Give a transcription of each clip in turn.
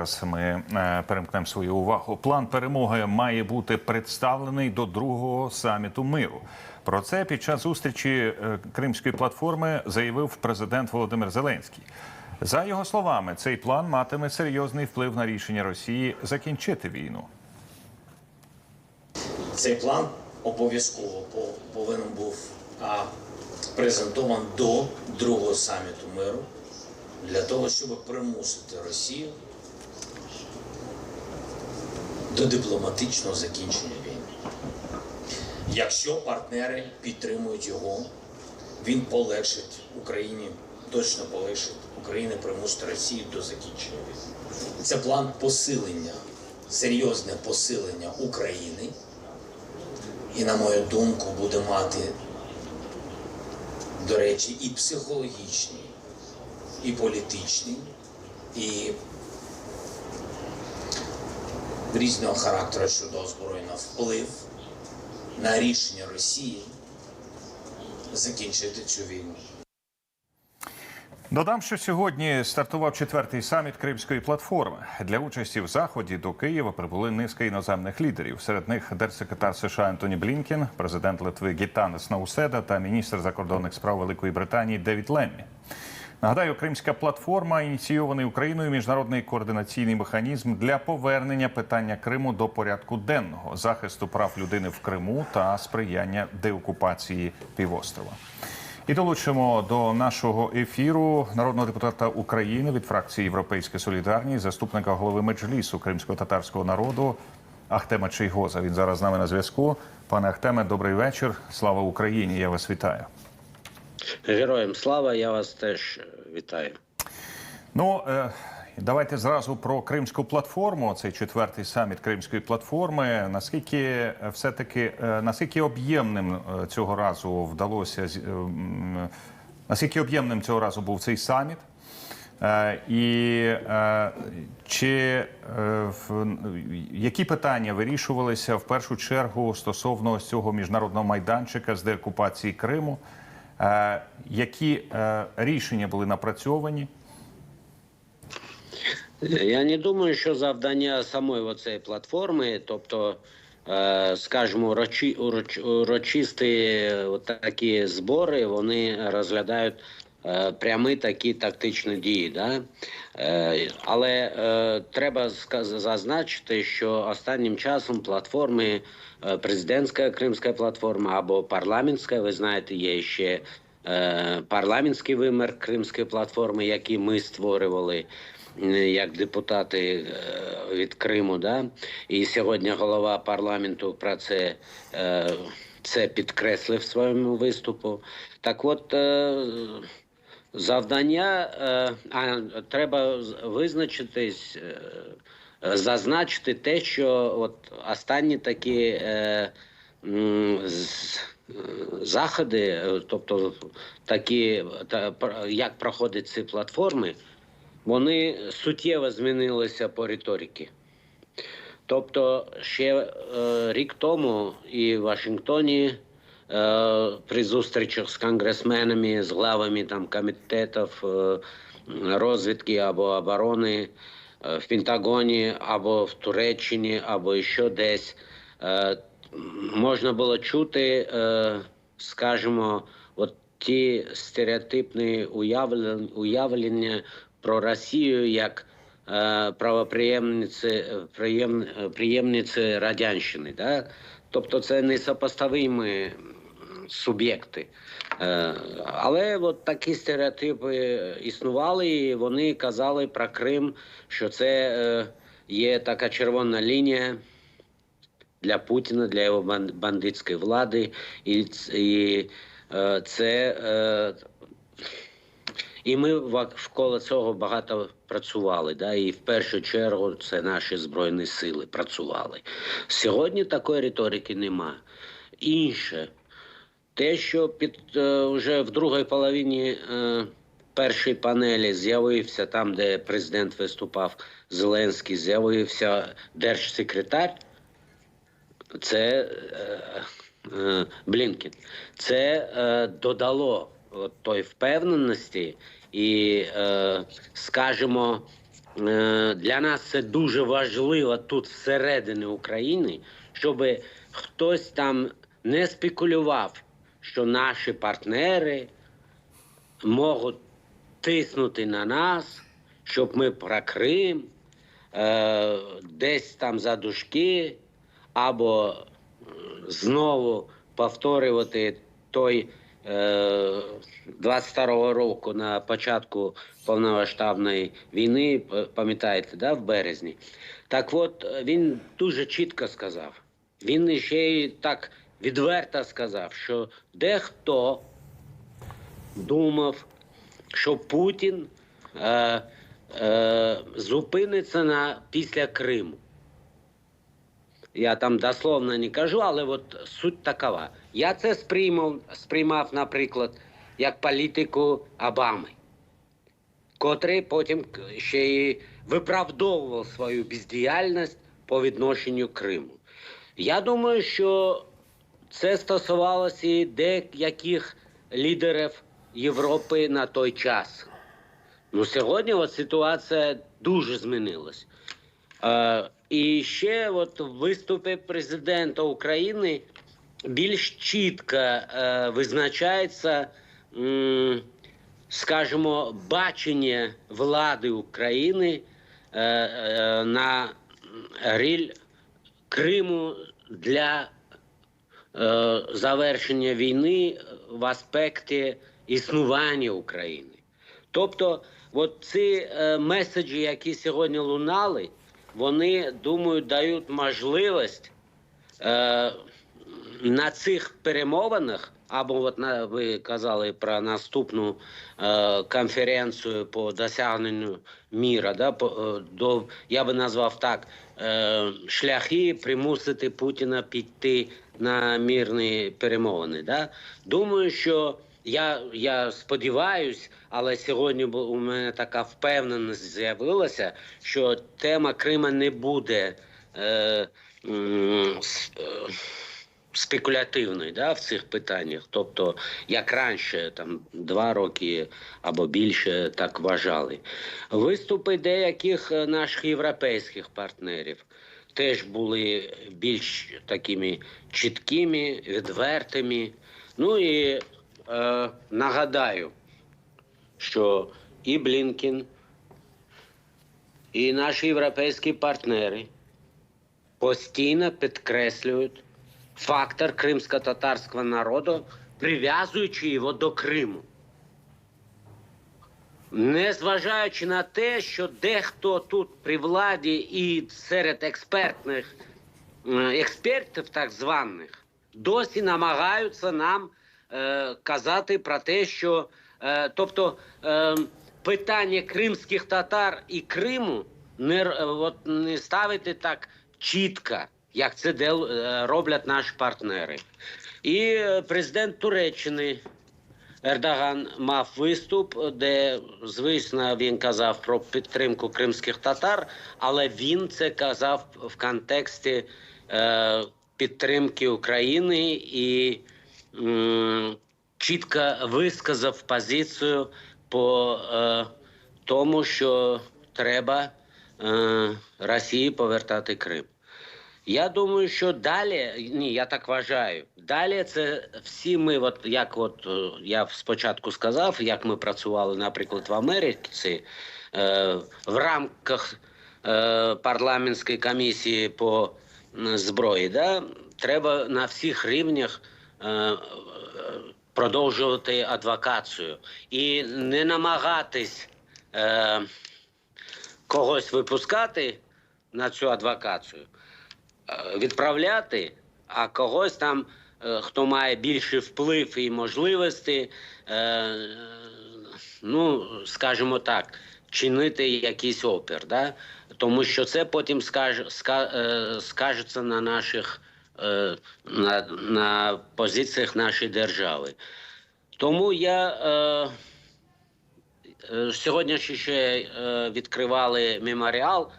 Зараз ми е, перемкнемо свою увагу. План перемоги має бути представлений до другого саміту миру. Про це під час зустрічі е, Кримської платформи заявив президент Володимир Зеленський. За його словами, цей план матиме серйозний вплив на рішення Росії закінчити війну. Цей план обов'язково по- повинен був а, презентован до другого саміту миру для того, щоб примусити Росію до дипломатичного закінчення війни. Якщо партнери підтримують його, він полегшить Україні, точно полегшить Україні примусити Росію до закінчення війни. Це план посилення, серйозне посилення України і, на мою думку, буде мати, до речі, і психологічний, і політичний, і різного характеру щодо озброєння вплив на рішення Росії закінчити цю війну. Додам, що сьогодні стартував четвертий саміт Кримської платформи. Для участі в заході до Києва прибули низка іноземних лідерів. Серед них держсекретар США Антоні Блінкен, президент Литви Гітанес Науседа та міністр закордонних справ Великої Британії Девід Леммі. Нагадаю, Кримська платформа ініційований Україною міжнародний координаційний механізм для повернення питання Криму до порядку денного, захисту прав людини в Криму та сприяння деокупації півострова. І долучимо до нашого ефіру народного депутата України від фракції Європейська Солідарність, заступника голови меджлісу кримсько-татарського народу Ахтема Чийгоза. Він зараз з нами на зв'язку. Пане Ахтеме, добрий вечір. Слава Україні! Я вас вітаю. Героям слава, я вас теж вітаю. Ну е, давайте зразу про Кримську платформу. Цей четвертий саміт Кримської платформи. Наскільки все таки наскільки об'ємним е, цього разу вдалося е, наскільки об'ємним цього разу був цей саміт? Е, І е, чи е, в- які питання вирішувалися в першу чергу стосовно цього міжнародного майданчика з деокупації Криму? Е, Які е, рішення були напрацьовані? Я не думаю, що завдання самої цієї платформи, тобто, е, скажімо, урочисті такі збори, вони розглядають прямі такі тактичні дії. Да? Е, але е, треба зазначити, що останнім часом платформи, е, президентська кримська платформа або парламентська, ви знаєте, є ще е, парламентський вимір Кримської платформи, який ми створювали е, як депутати е, від Криму. Да? І сьогодні голова парламенту про це, е, це підкреслив в своєму виступу. Так от. Завдання, е, а треба визначитись, е, зазначити те, що от останні такі е, заходи, тобто такі, та, як проходять ці платформи, вони суттєво змінилися по риториці. Тобто ще рік тому і в Вашингтоні при зустрічах з конгресменами, з главами там комітетів е, розвідки або оборони е, в Пентагоні, або в Туреччині, або ще десь е, можна було чути, е, скажімо, от ті стереотипні уявлення, про Росію як е, правоприємниці приєм, приємниці радянщини. Да? Тобто це несопоставимі суб'єкти. Е, але от такі стереотипи існували, і вони казали про Крим, що це е, є така червона лінія для Путіна, для його бандитської влади, і, і е, це. Е, і ми вколо цього багато працювали. Да? І в першу чергу це наші збройні сили працювали. Сьогодні такої риторики нема. Інше, те, що під е, вже в другій половині е, першої панелі з'явився там, де президент виступав Зеленський, з'явився держсекретар. Це е, е, Блінкен. Це е, додало от той впевненості і, е, скажімо, е, для нас це дуже важливо тут всередині України, щоб хтось там не спекулював, що наші партнери можуть тиснути на нас, щоб ми про Крим е, десь там за дужки, або е, знову повторювати той е, 22-го року на початку повномасштабної війни, пам'ятаєте, да, в березні. Так от е, він дуже чітко сказав. Він ще й так відверто сказав, що дехто думав, що Путін е, е, зупиниться на після Криму. Я там дословно не кажу, але от суть такова. Я це сприймав, сприймав, наприклад, як політику Обами, котрий потім ще й виправдовував свою бездіяльність по відношенню Криму. Я думаю, що це стосувалося і деяких лідерів Європи на той час. Ну, сьогодні от ситуація дуже змінилась. Е, і ще от в виступі президента України більш чітко е, визначається, м, скажімо, бачення влади України е, е, на ріль Криму для завершення війни в аспекті існування України. Тобто, от ці е, меседжі, які сьогодні лунали, вони думаю, дають можливість е, на цих перемовинах, або от ви казали про наступну е, конференцію по досягненню міра, да, по, е, до, я би назвав так, е, шляхи примусити Путіна піти на мирні перемовини. Да? Думаю, що я, я сподіваюсь, але сьогодні у мене така впевненість з'явилася, що тема Крима не буде е, е, спекулятивною да, в цих питаннях. Тобто, як раніше, там два роки або більше так вважали. Виступи деяких е, наших європейських партнерів теж були більш такими чіткими, відвертими. Ну і е, нагадаю, що і Блінкін, і наші європейські партнери постійно підкреслюють фактор кримсько-татарського народу, прив'язуючи його до Криму. Незважаючи на те, що дехто тут при владі і серед експертних е, експертів, так званих, досі намагаються нам е, казати про те, що е, тобто е, питання кримських татар і Криму не, е, от, не ставити так чітко, як це дел, е, роблять наші партнери. І е, президент Туреччини Ердоган мав виступ, де, звісно, він казав про підтримку кримських татар, але він це казав в контексті е, підтримки України і м, чітко висказав позицію по е, тому, що треба е, Росії повертати Крим. Я думаю, що далі, ні, я так вважаю. Далі це всі ми, от як от е, я спочатку сказав, як ми працювали, наприклад, в Америці е, в рамках е, парламентської комісії по зброї, да, треба на всіх рівнях е, продовжувати адвокацію і не намагатись. Е, когось випускати на цю адвокацію, відправляти, а когось там, е, хто має більший вплив і можливості, е, ну, скажімо так, чинити якийсь опір. Да? Тому що це потім скаже, ска, е, скажеться на наших е, на, на позиціях нашої держави. Тому я. Е, Е, Сьогодні ще- е, відкривали меморіал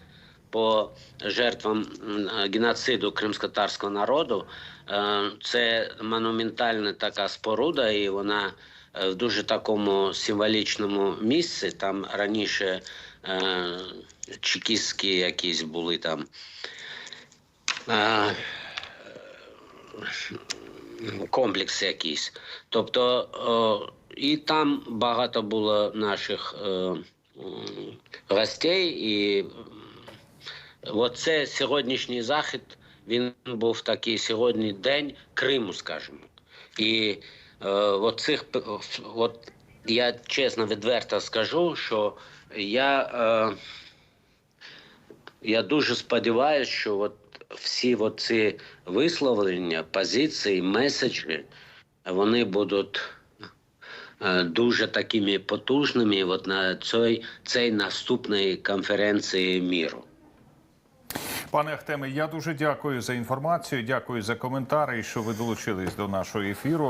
по жертвам е, геноциду кримськотарського народу. Е, Це монументальна така споруда, і вона е, в дуже такому символічному місці. Там раніше чекістські якісь були там. Комплекс якийсь. Тобто о, і там багато було наших м, гостей, і оце сьогоднішній захід, він був такий сьогодні день Криму, скажімо. І е, от от я чесно відверто скажу, що я. Е, я дуже сподіваюся, що от всі ці висловлення, позиції, меседжі, вони будуть е, дуже такими потужними от на цій, цій наступній конференції міру. Пане Ахтеме, я дуже дякую за інформацію. Дякую за коментарі, що ви долучились до нашого ефіру.